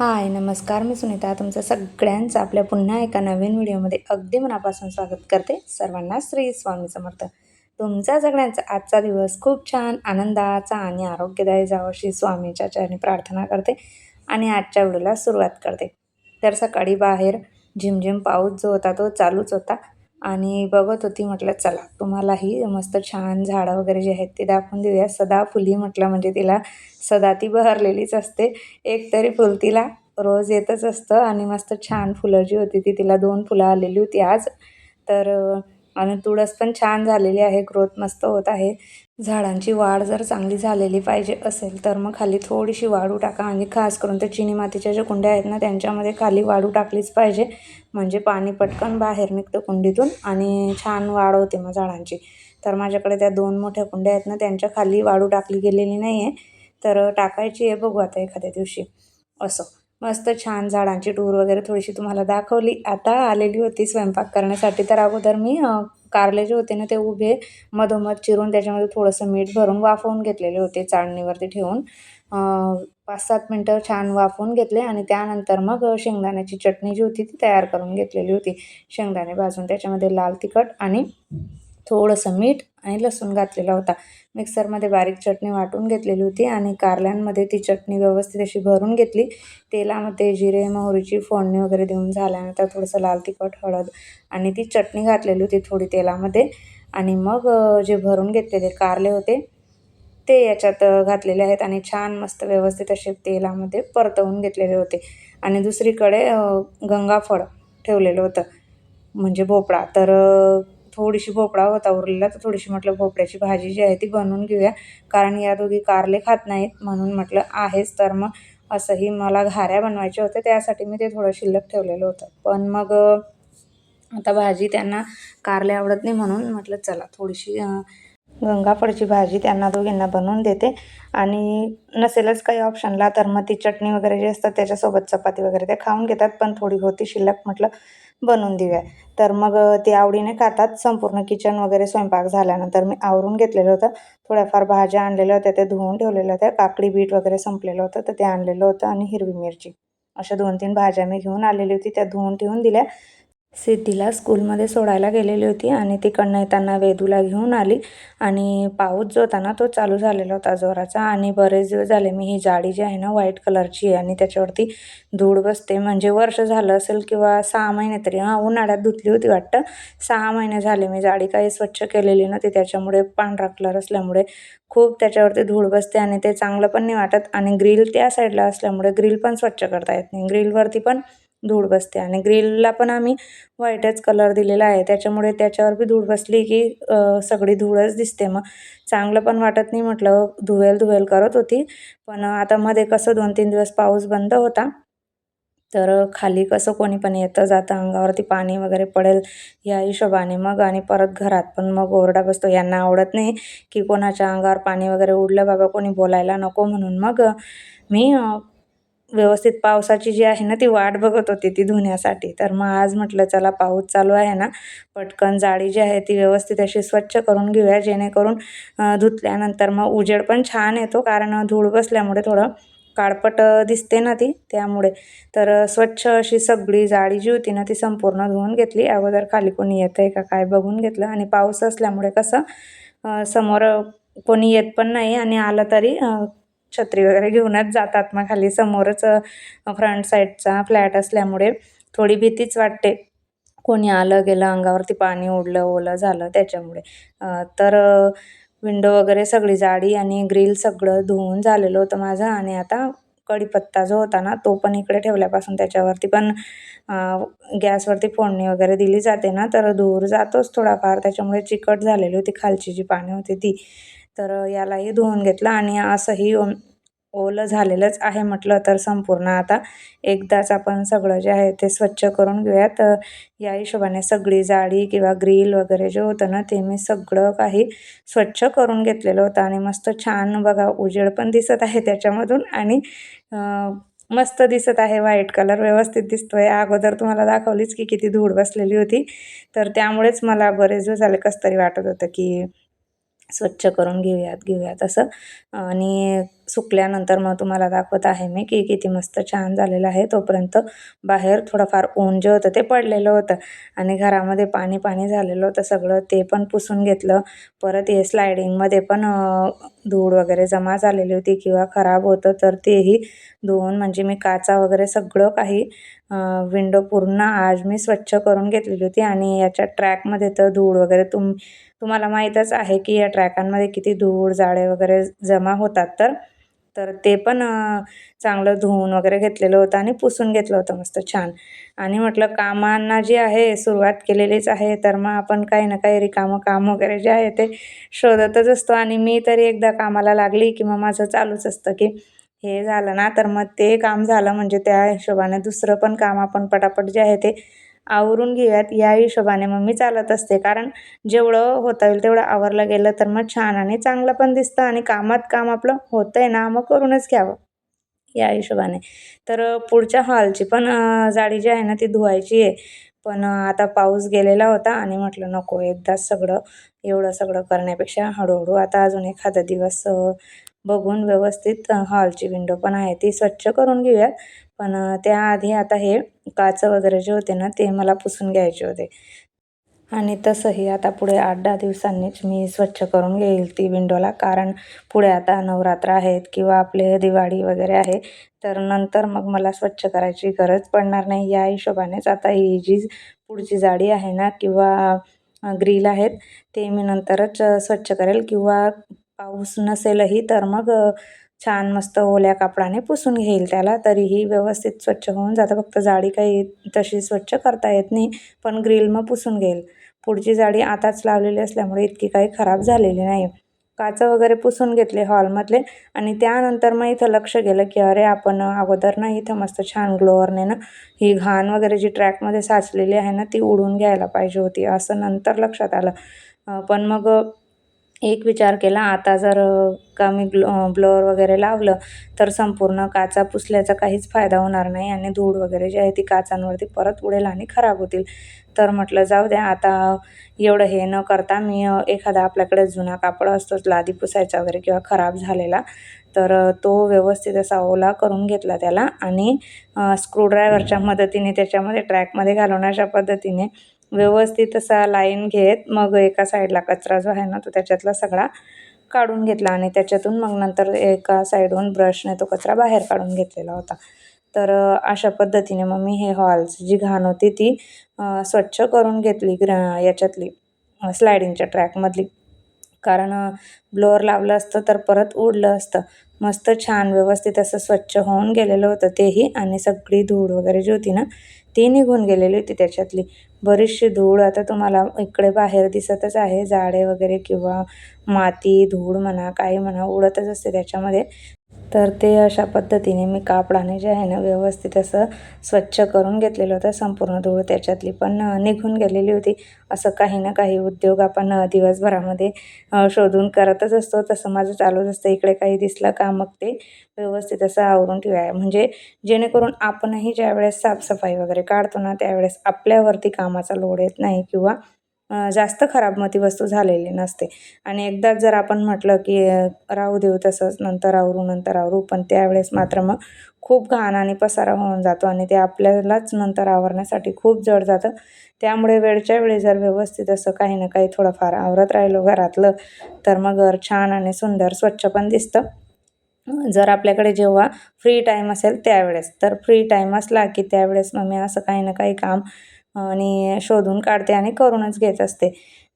हाय नमस्कार मी सुनीता. तुमचं सगळ्यांचं आपल्या पुन्हा एका नवीन व्हिडिओमध्ये अगदी मनापासून स्वागत करते सर्वांना श्री स्वामी समर्थ. तुमचा सगळ्यांचा आजचा दिवस खूप छान आनंदाचा आणि आरोग्यदायी जावं अशी स्वामीच्या चरणी प्रार्थना करते आणि आजच्या व्हिडिओला सुरुवात करते. तर सकाळी बाहेर झिमझिम पाऊस जो होता तो चालूच होता. आणि बघत होती म्हटलं चला तुम्हालाही मस्त छान झाडं वगैरे जे आहेत ते दाखवून देऊया. सदा फुली म्हटलं म्हणजे तिला सदा ती बहरलेलीच असते. एक तरी फुल तिला रोज येतच असतं आणि मस्त छान फुलं जी होती ती तिला दोन फुलं आलेली होती आज. तर आणि तुळस पण छान झालेली आहे ग्रोथ मस्त होत आहे. झाडांची वाढ जर चांगली झालेली पाहिजे असेल तर मग खाली थोडीशी वाळू टाका. आणि खास करून त्या चिनी मातीच्या ज्या कुंड्या आहेत ना त्यांच्यामध्ये खाली वाळू टाकलीच पाहिजे. म्हणजे पाणी पटकन बाहेर निघतं कुंडीतून आणि छान वाढ होते मग झाडांची. तर माझ्याकडे त्या दोन मोठ्या कुंड्या आहेत ना त्यांच्या खाली वाळू टाकली गेलेली नाही आहे तर टाकायची आहे बघू आता एखाद्या दिवशी. असं. मस्त छान झाडांची टूर वगैरे थोडीशी तुम्हाला दाखवली. आता आलेली होती स्वयंपाक करण्यासाठी. तर अगोदर मी कारले जे होते ना ते उभे मधोमध चिरून त्याच्यामध्ये थोडंसं मीठ भरून वाफवून घेतलेले होते चाळणीवरती ठेवून. पाच सात मिनटं छान वाफवून घेतले आणि त्यानंतर मग शेंगदाण्याची चटणी जी होती ती तयार करून घेतलेली होती. शेंगदाणे भाजून त्याच्यामध्ये लाल तिखट आणि थोडंसं मीठ आणि लसूण घातलेला होता. मिक्सरमध्ये बारीक चटणी वाटून घेतलेली होती आणि कारल्यांमध्ये ती चटणी व्यवस्थित अशी भरून घेतली. तेलामध्ये जिरे मोहरीची फोडणी वगैरे देऊन झाल्यानंतर थोडंसं लाल तिखट हळद आणि ती चटणी घातलेली होती थोडी तेलामध्ये. आणि मग जे भरून घेतलेले कारले होते ते याच्यात घातलेले आहेत आणि छान मस्त व्यवस्थित असे तेलामध्ये परतवून घेतलेले होते. आणि दुसरीकडे गंगाफळ ठेवलेलं होतं म्हणजे भोपळा. तर थोडीशी भोपळा होता उरलेला तर थोडीशी म्हटलं भोपळ्याची भाजी जी आहे ती बनवून घेऊया. कारण या दोघी कारले खात नाहीत म्हणून म्हटलं आहेच तर मग असंही मला घाऱ्या बनवायच्या होत्या त्यासाठी मी ते थोडं शिल्लक ठेवलेलं होतं. पण मग आता भाजी त्यांना कारले आवडत नाही म्हणून म्हटलं चला थोडीशी गंगाफळची भाजी त्यांना दोघींना बनवून देते. आणि नसेलच काही ऑप्शनला तर मग ती चटणी वगैरे जे असतात त्याच्यासोबत चपाती वगैरे ते खाऊन घेतात पण थोडी होती शिल्लक म्हटलं बनवून देऊया. तर मग ते आवडीने खातात संपूर्ण किचन वगैरे स्वयंपाक झाल्यानंतर मी आवरून घेतलेलं होतं. थोड्याफार भाज्या आणलेल्या होत्या ते धुवून ठेवलेल्या होत्या. काकडी बीट वगैरे संपलेलं होतं तर ते आणलेलं होतं. आणि हिरवी मिरची. अशा दोन तीन भाज्या मी घेऊन आलेली होती. त्या धुवून ठेवून दिल्या. सिद्धीला स्कूलमध्ये सोडायला गेलेली होती आणि तिकडनं येताना वेदूला घेऊन आली. आणि पाऊस जो होता ना तो चालू झालेला होता जोराचा आणि बरेच दिवस झाले मी ही जाडी जी आहे ना व्हाईट कलरची आहे आणि त्याच्यावरती धूळ बसते. म्हणजे वर्ष झालं असेल किंवा सहा महिने तरी हां उन्हाळ्यात धुतली होती वाटतं. सहा महिने झाले मी जाडी काही स्वच्छ केलेली नव्हती. त्याच्यामुळे पांढरा कलर असल्यामुळे खूप त्याच्यावरती धूळ बसते आणि ते चांगलं पण नाही वाटत. आणि ग्रिल त्या साईडला असल्यामुळे ग्रिल पण स्वच्छ करता येत नाही. ग्रिलवरती पण धूळ बसते. आणि ग्रिलला पण आम्ही व्हाईटच कलर दिलेला आहे. त्याच्यामुळे त्याच्यावर बी धूळ बसली की सगळी धूळच दिसते. मग चांगलं पण वाटत नाही म्हटलं धुवेल धुवेल करत होती. पण आता मध्ये कसं दोन तीन दिवस पाऊस बंद होता. तर खाली कसं कोणी पण येतं जातं अंगावरती पाणी वगैरे पडेल या हिशोबाने. मग आणि परत घरात पण मग ओरडा बसतो. यांना आवडत नाही की कोणाच्या अंगावर पाणी वगैरे उडलं बाबा कोणी बोलायला नको म्हणून. मग मी व्यवस्थित पावसाची जी आहे ना ती वाट बघत होती ती धुण्यासाठी. तर मग आज म्हटलं चला पाऊस चालू आहे ना पटकन जाळी जी आहे ती व्यवस्थित अशी स्वच्छ करून घेऊया जेणेकरून धुतल्यानंतर मग उजेड पण छान येतो कारण धूळ बसल्यामुळे थोडं काळपट दिसते ना ती त्यामुळे. तर स्वच्छ अशी सगळी जाळी जी होती ना ती संपूर्ण धुवून घेतली. अगोदर खाली कोणी येतं आहे का काय बघून घेतलं. आणि पाऊस असल्यामुळे कसं समोर कोणी येत पण नाही आणि आलं तरी छत्री वगैरे घेऊनच जातात. मग खाली समोरच फ्रंट साईडचा फ्लॅट असल्यामुळे थोडी भीतीच वाटते. कोणी आलं गेलं अंगावरती पाणी उडलं ओलं झालं त्याच्यामुळे. तर विंडो वगैरे सगळी जाडी आणि ग्रिल सगळं धुवून झालेलं होतं माझं आणि आता कढीपत्ता जो होता ना तो पण इकडे ठेवल्यापासून त्याच्यावरती पण गॅसवरती फोडणी वगैरे दिली जाते ना तर धूर जातोच थोडाफार. त्याच्यामुळे चिकट झालेली होती खालची जी पाणी होती ती. तर यालाही धुवून घेतलं आणि असंही ओलं झालेलंच आहे म्हटलं तर संपूर्ण. आता एकदाच आपण सगळं जे आहे ते स्वच्छ करून घेऊयात. या हिशोबाने सगळी जाळी किंवा ग्रिल वगैरे जे होतं ना ते मी सगळं काही स्वच्छ करून घेतलेलं होतं आणि मस्त छान बघा उजेड पण दिसत आहे त्याच्यामधून आणि मस्त दिसत आहे. व्हाईट कलर व्यवस्थित दिसतोय. अगोदर तुम्हाला दाखवलीच की किती धूळ बसलेली होती. तर त्यामुळेच मला बरेच दिवस झाले कसं तरी वाटत होतं की स्वच्छ करून घेऊयात घेऊयात असं. आणि सुकल्यानंतर मग तुम्हाला दाखवत आहे मी की किती मस्त छान झालेलं आहे. तोपर्यंत बाहेर थोडंफार ऊन जे होतं ते पडलेलं होतं आणि घरामध्ये पाणी पाणी झालेलं होतं. सगळं ते पण पुसून घेतलं. परत हे स्लायडिंगमध्ये पण धूळ वगैरे जमा झालेली होती किंवा खराब होतं तर तेही धुवून म्हणजे मी काचा वगैरे सगळं काही विंडो पूर्ण आज मी स्वच्छ करून घेतलेली होती आणि याच्या ट्रॅकमध्ये तर धूळ वगैरे तुम तुम्हाला माहीतच आहे की या ट्रॅकांमध्ये किती धूळ जाळे वगैरे जमा होतात तर तर ते पण चांगलं धुवून वगैरे घेतलेलं होतं आणि पुसून घेतलं होतं मस्त छान. आणि म्हटलं कामांना जी आहे सुरुवात केलेलीच आहे तर मग आपण काही ना काही रिकामं काम वगैरे जे आहे ते शोधतच असतो. आणि मी तरी एकदा कामाला लागली की मग माझं चालूच असतं की हे झालं ना तर मग ते काम झालं म्हणजे त्या हिशोबाने दुसरं पण काम आपण पटापट जे आहे ते आवरून घेऊयात. या हिशोबाने मग मी चालत असते. कारण जेवढं होता येईल तेवढं आवरलं गेलं तर मग छान आणि चांगलं पण दिसतं आणि कामात काम आपलं होतं आहे ना मग करूनच घ्यावं. या हिशोबाने. तर पुढच्या हॉलची पण जाडी जी आहे ना ती धुवायची आहे. पण आता पाऊस गेलेला होता आणि म्हटलं नको एकदाच सगळं एवढं सगळं करण्यापेक्षा हळूहळू आता अजून एखादा दिवस बघून व्यवस्थित हॉलची विंडो पण आहे ती स्वच्छ करून घेऊयात. पण त्याआधी आता हे काच वगैरे जे होते ना ते मला पुसून घ्यायचे होते. आणि तसंही आता पुढे आठ दहा दिवसांनीच मी स्वच्छ करून घेईल ती विंडोला. कारण पुढे आता नवरात्र आहेत किंवा आपले दिवाळी वगैरे आहे तर नंतर मग मला स्वच्छ करायची गरज पडणार नाही. या हिशोबानेच आता ही जी पुढची जाडी आहे ना किंवा ग्रील आहेत ते मी नंतरच स्वच्छ करेल. किंवा पाऊस नसेलही तर मग छान मस्त ओल्या कापडाने पुसून घेईल त्याला तरीही व्यवस्थित स्वच्छ होऊन जातं. फक्त जाडी काही तशी स्वच्छ करता येत नाही पण ग्रिल मग पुसून घेईल. पुढची जाडी आताच लावलेली असल्यामुळे इतकी काही खराब झालेली नाही. काचं वगैरे पुसून घेतले हॉलमधले आणि त्यानंतर मग इथं लक्ष गेलं की अरे आपण अगोदर ना इथं मस्त छान ग्लोअरने ना ही घाण वगैरे जी ट्रॅकमध्ये साचलेली आहे ना ती उडून घ्यायला पाहिजे होती असं नंतर लक्षात आलं. पण मग एक विचार केला आता जर का मी ग्लो ब्लोअर वगैरे लावलं तर संपूर्ण काचा पुसल्याचा काहीच फायदा होणार नाही आणि धूळ वगैरे जी आहे ती काचांवरती परत उडेल आणि खराब होतील. तर म्हटलं जाऊ द्या आता एवढं हे न करता मी एखादा आपल्याकडे जुना कापड असतोच लादी पुसायचा वगैरे किंवा खराब झालेला तर तो व्यवस्थित असा ओला करून घेतला त्याला आणि स्क्रूड्रायव्हरच्या मदतीने त्याच्यामध्ये ट्रॅकमध्ये घालवण्याच्या पद्धतीने व्यवस्थित असा लाईन घेत मग एका साईडला कचरा जो आहे ना तो त्याच्यातला सगळा काढून घेतला आणि त्याच्यातून मग नंतर एका साईडहून ब्रशने तो कचरा बाहेर काढून घेतलेला होता. तर अशा पद्धतीने मग मी हे हॉल्स जी घाण होती ती स्वच्छ करून घेतली ग्र याच्यातली स्लायडिंगच्या ट्रॅकमधली कारण ब्लोअर लावलं असतं तर परत उडलं असतं. मस्त छान व्यवस्थित असं स्वच्छ होऊन गेलेलं होतं तेही आणि सगळी धूळ वगैरे जी होती ना ती निघून गेलेली होती त्याच्यातली. बरीचशी धूळ आता तुम्हाला इकडे बाहेर दिसतच आहे. झाडे वगैरे किंवा माती धूळ म्हणा काही म्हणा उडतच असते त्याच्यामध्ये. तर ते अशा पद्धतीने मी कापडाने जे आहे ना व्यवस्थित असं स्वच्छ करून घेतलेलं होतं. संपूर्ण धूळ त्याच्यातली पण निघून गेलेली होती. असं काही ना काही उद्योग आपण दिवसभरामध्ये शोधून करतच असतो. तसं माझं चालूच असतं. इकडे काही दिसलं का मग ते व्यवस्थित असं आवरून ठेवाय. म्हणजे जेणेकरून आपणही ज्यावेळेस साफसफाई वगैरे काढतो ना त्यावेळेस आपल्यावरती कामाचा लोड येत नाही किंवा जास्त खराब मग ती वस्तू झालेली नसते. आणि एकदाच जर आपण म्हटलं की राहू देऊ तसंच नंतर आवरू नंतर आवरू पण त्यावेळेस मात्र मग खूप घाण आणि पसारा होऊन जातो आणि ते आपल्यालाच नंतर आवरण्यासाठी खूप जड जातं. त्यामुळे वेळच्या वेळी जर व्यवस्थित असं काही ना काही थोडंफार आवरत राहिलो घरातलं तर मग घर छान आणि सुंदर स्वच्छ पण दिसतं. जर आपल्याकडे जेव्हा फ्री टाईम असेल त्यावेळेस तर फ्री टाईम असला की त्यावेळेस मग मी असं काही ना काही काम आणि शोधून काढते आणि करूनच घेत असते.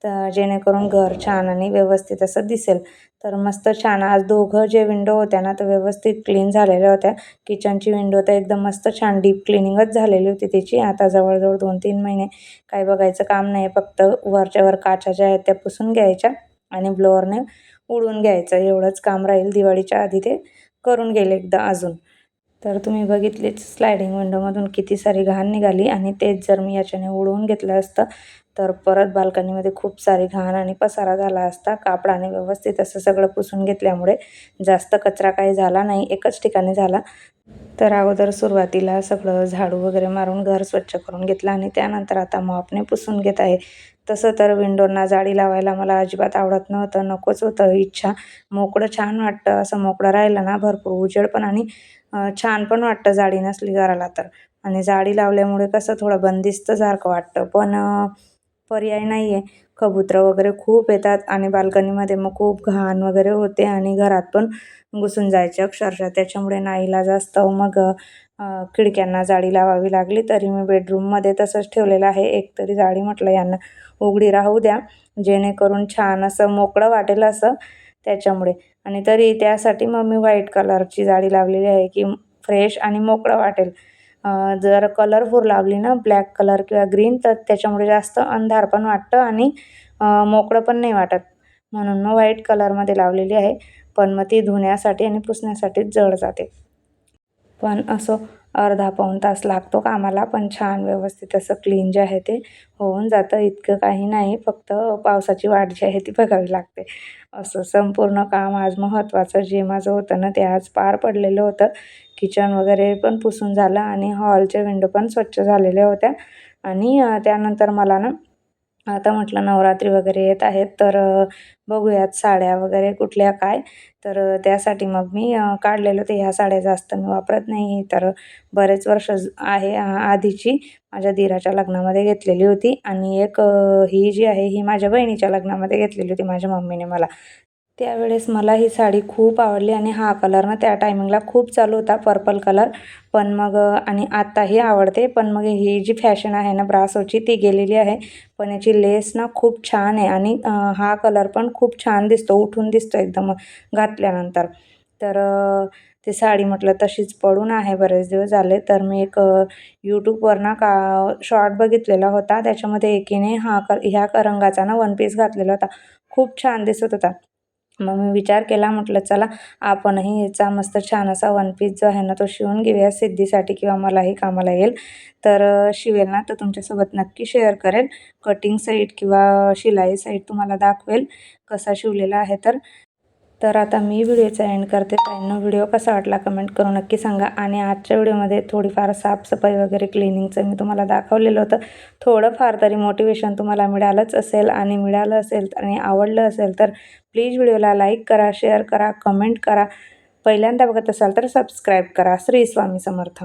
तर जेणेकरून घर छान आणि व्यवस्थित असं दिसेल. तर मस्त छान. आज दोघं जे विंडो होत्या ना तर व्यवस्थित क्लीन झालेल्या होत्या. किचनची विंडो तर एकदम मस्त छान डीप क्लिनिंगच झालेली होती त्याची आता जवळजवळ दोन तीन महिने काही बघायचं काम नाही फक्त वरच्या वर काचा ज्या आहेत त्या पुसून घ्यायच्या आणि ब्लोअरने उडून घ्यायचं. एवढंच काम राहील दिवाळीच्या आधी ते करून गेले एकदा अजून. तर तुम्ही बघितलीच स्लायडिंग विंडोमधून किती सारी घाण निघाली आणि तेच जर मी याच्याने उडवून घेतलं असतं तर परत बाल्कनीमध्ये खूप सारी घाण आणि पसारा झाला असता. कापडाने व्यवस्थित असं सगळं पुसून घेतल्यामुळे जास्त कचरा काही झाला नाही एकच ठिकाणी झाला. तर अगोदर सुरुवातीला सगळं झाडू वगैरे मारून घर स्वच्छ करून घेतलं आणि त्यानंतर आता मॉपने पुसून घेत आहे. तसं तर विंडोंना जाळी लावायला मला अजिबात आवडत नव्हतं नकोच होतं इच्छा. मोकळं छान वाटतं असं मोकळं राहिलं ना भरपूर उजेड पण आणि छान पण वाटतं जाळी नसली घराला तर. आणि जाळी लावल्यामुळे कसं थोडं बंदिस्तसारखं वाटतं. पण पर्याय नाही आहे कबुतरं वगैरे खूप येतात आणि बाल्कनीमध्ये मग खूप घाण वगैरे होते आणि घरात पण घुसून जायचे अक्षरशः. त्याच्यामुळे नाईलाज असतं मग खिडक्यांना जाळी लावावी लागली तरी मी बेडरूममध्ये तसंच ठेवलेलं आहे. एक तरी जाळी म्हटलं यांना उघडी राहू द्या. जेणेकरून छान असं मोकळं वाटेल असं. त्याच्यामुळे आणि तरी त्यासाठी मग मी व्हाईट कलरची जाळी लावलेली आहे की फ्रेश आणि मोकळं वाटेल. जर कलरफुल लावली ना ब्लॅक कलर किंवा ग्रीन तर त्याच्यामुळे जास्त अंधार पण वाटतं आणि मोकळं पण नाही वाटत. म्हणून मग व्हाईट कलरमध्ये लावलेली आहे पण मग ती धुण्यासाठी आणि पुसण्यासाठीच जड जाते. पण असं अर्धा पाऊण तास लागतो कामाला पण छान व्यवस्थित असं क्लीन जे आहे ते होऊन जातं. इतकं काही नाही फक्त पावसाची वाट जी आहे ती बघावी लागते. असं संपूर्ण काम आज महत्त्वाचं जे माझं होतं ना ते आज पार पडलेलं होतं. किचन वगैरे पण पुसून झालं आणि हॉलचे विंडो पण स्वच्छ झालेल्या होत्या. आणि त्यानंतर मला ना आता म्हटलं नवरात्री वगैरे येत आहेत तर बघूयात साड्या वगैरे कुठल्या काय. तर त्यासाठी मग मी काढलेलं ते ह्या साड्या जास्त मी वापरत नाही तर बरेच वर्ष आहे आधीची माझ्या दिराच्या लग्नामध्ये घेतलेली होती. आणि एक ही जी आहे ही माझ्या बहिणीच्या लग्नामध्ये घेतलेली होती माझ्या मम्मीने मला. त्यावेळेस मला ही साडी खूप आवडली आणि हा कलर ना त्या टायमिंगला खूप चालू होता पर्पल कलर. पण मग आणि आत्ताही आवडते पण मग ही जी फॅशन आहे ना ब्रासोची ती गेलेली आहे. पण याची लेस ना खूप छान आहे आणि हा कलर पण खूप छान दिसतो उठून दिसतो एकदम घातल्यानंतर. तर ती साडी म्हटलं तशीच पडून आहे बरेच दिवस झाले. तर मी एक यूट्यूबवर ना का शॉर्ट बघितलेला होता. त्याच्यामध्ये एकीने हा कर ह्या रंगाचा ना वन पीस घातलेला होता. खूप छान दिसत होता. मग मी विचार केला म्हटलं चला आपणही याचा मस्त छान असा वन पीस जो आहे ना तो शिवून घेऊया सिद्धीसाठी किंवा मलाही कामाला येईल. तर शिवेल ना तर तुमच्यासोबत नक्की शेअर करेल कटिंग साईट किंवा शिलाई साईट तुम्हाला दाखवेल कसा शिवलेला आहे तर. तर आता मी व्हिडिओचा एंड करते. त्यांना व्हिडिओ कसा वाटला कमेंट करून नक्की सांगा. आणि आजच्या व्हिडिओमध्ये थोडीफार साफसफाई वगैरे क्लिनिंगचं मी तुम्हाला दाखवलेलं होतं. थोडंफार तरी मोटिवेशन तुम्हाला मिळालंच असेल. आणि मिळालं असेल आणि आवडलं असेल तर प्लीज व्हिडिओला लाईक करा शेअर करा कमेंट करा. पहिल्यांदा बघत असाल तर सबस्क्राईब करा. श्री स्वामी समर्थ.